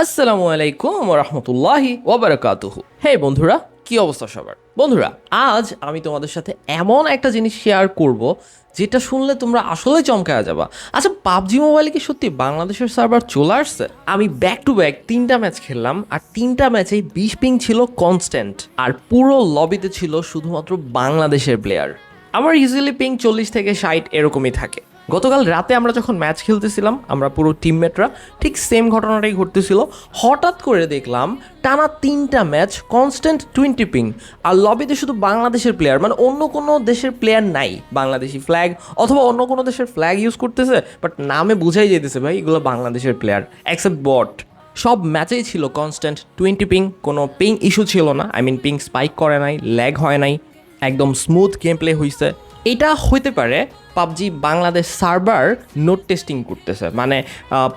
আসসালামু আলাইকুম রহমতুল্লাহি ওবরাকাতুহু। হে বন্ধুরা, কি অবস্থা সবার? বন্ধুরা, আজ আমি তোমাদের সাথে এমন একটা জিনিস শেয়ার করব, যেটা শুনলে তোমরা আসলে চমকায়া যাবা। আচ্ছা পাবজি মোবাইলে কি সত্যি বাংলাদেশের সার্ভার চলে আসছে? আমি ব্যাক টু ব্যাক তিনটা ম্যাচ খেললাম, আর তিনটা ম্যাচেই বিশ পিং ছিল কনস্ট্যান্ট আর পুরো লবিতে ছিল শুধুমাত্র বাংলাদেশের প্লেয়ার আমার ইজিলি পিং চল্লিশ থেকে ষাট এরকমই থাকে। গতকাল রাতে আমরা যখন ম্যাচ খেলতেছিলাম, আমরা পুরো টিমমেটরা ঠিক সেম ঘটনাটাই ঘটতেছিল। হঠাৎ করে দেখলাম টানা তিনটা ম্যাচ কনস্ট্যান্ট টোয়েন্টি পিং আর লবিতে শুধু বাংলাদেশের প্লেয়ার মানে অন্য কোনো দেশের প্লেয়ার নাই। বাংলাদেশি ফ্ল্যাগ অথবা অন্য কোনো দেশের ফ্ল্যাগ ইউজ করতেছে বাট নামে বোঝাই যেতেছে ভাই, এগুলো বাংলাদেশের প্লেয়ার অ্যাকসেপ্ট বট সব ম্যাচেই ছিল কনস্ট্যান্ট টোয়েন্টি পিং কোনো পিং ইস্যু ছিল না। আই মিন পিং স্পাইক করে নাই ল্যাগ হয় নাই। একদম স্মুথ গেম প্লে হয়েছে এটা হইতে পারে PUBG Bangladesh server note testing করতেছে। মানে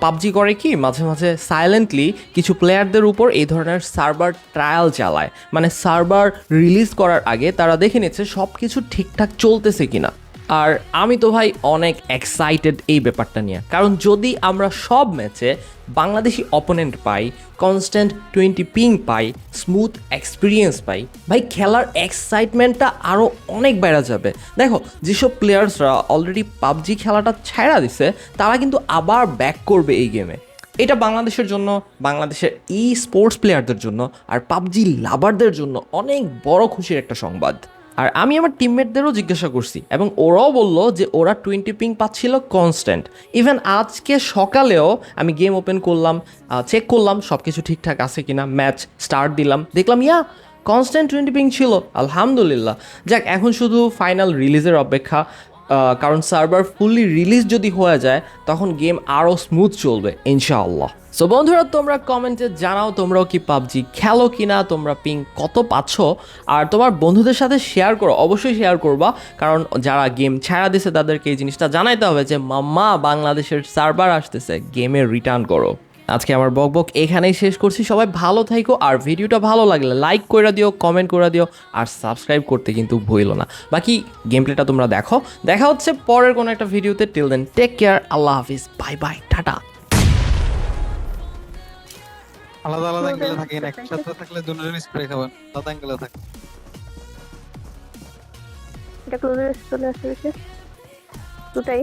পাবজি করে কি মাঝে মাঝে সাইলেন্টলি কিছু প্লেয়ারদের উপর এই ধরনের সার্ভার ট্রায়াল চালায়। মানে সার্ভার রিলিজ করার আগে তারা দেখে নিচ্ছে সব কিছু ঠিকঠাক চলতেছে কিনা। আর আমি তো ভাই অনেক এক্সাইটেড এই ব্যাপারটা নিয়ে। কারণ যদি আমরা সব ম্যাচে বাংলাদেশি অপোনেন্ট পাই কনস্ট্যান্ট টোয়েন্টি পিং পাই স্মুথ এক্সপিরিয়েন্স পাই, ভাই খেলার এক্সাইটমেন্টটা আরও অনেক বেড়া যাবে। দেখো, যেসব প্লেয়ার্সরা অলরেডি পাবজি খেলাটা ছাড়া দিছে, তারা কিন্তু আবার ব্যাক করবে এই গেমে এটা বাংলাদেশের জন্য, বাংলাদেশের ই স্পোর্টস প্লেয়ারদের জন্য আর পাবজি লাভারদের জন্য অনেক বড় খুশির একটা সংবাদ। আর আমি আমার টিমমেটদেরও জিজ্ঞাসা করছি, এবং ওরাও বলল যে ওরা টোয়েন্টি পিং পাচ্ছিল কনস্ট্যান্ট ইভেন আজকে সকালেও আমি গেম ওপেন করলাম চেক করলাম সব কিছু ঠিকঠাক আছে কিনা ম্যাচ স্টার্ট দিলাম। দেখলাম, ইয়া কনস্ট্যান্ট টোয়েন্টি পিং ছিল, আলহামদুলিল্লাহ। যাক, এখন শুধু ফাইনাল রিলিজের অপেক্ষা। কারণ সার্ভার ফুললি রিলিজ যদি হয়ে যায়, তখন গেম আরও স্মুথ চলবে, ইনশাআল্লাহ। সো বন্ধুরা, তোমরা কমেন্টে জানাও, তোমরাও কি পাবজি খেলো কিনা, তোমরা পিং কত পাচ্ছ, আর তোমার বন্ধুদের সাথে শেয়ার করো, অবশ্যই শেয়ার করবা, কারণ যারা গেম ছাড়া দিছে, তাদেরকে এই জিনিসটা জানাইতে হবে যে, মাম্মা, বাংলাদেশের সার্ভার আসতেছে গেমে রিটার্ন করো। আজকে আমার বক বক এখানেই শেষ করছি। সবাই ভালো থাইকো আর ভিডিওটা ভালো লাগলে লাইক করে দিও কমেন্ট করে দিও আর সাবস্ক্রাইব করতে কিন্তু ভুলো না। বাকি গেম প্লেটা তোমরা দেখো। দেখা হচ্ছে পরের কোনো একটা ভিডিওতে। টিল দেন টেক কেয়ার আল্লাহ হাফিজ বাই বাই টাটা। আলাদা আলাদা অ্যাঙ্গেলে থাকেন একসাথে থাকলে দুজনের স্প্রে খাবেন আলাদা অ্যাঙ্গেলে থাকে এটা চলে আসছে দুটাই।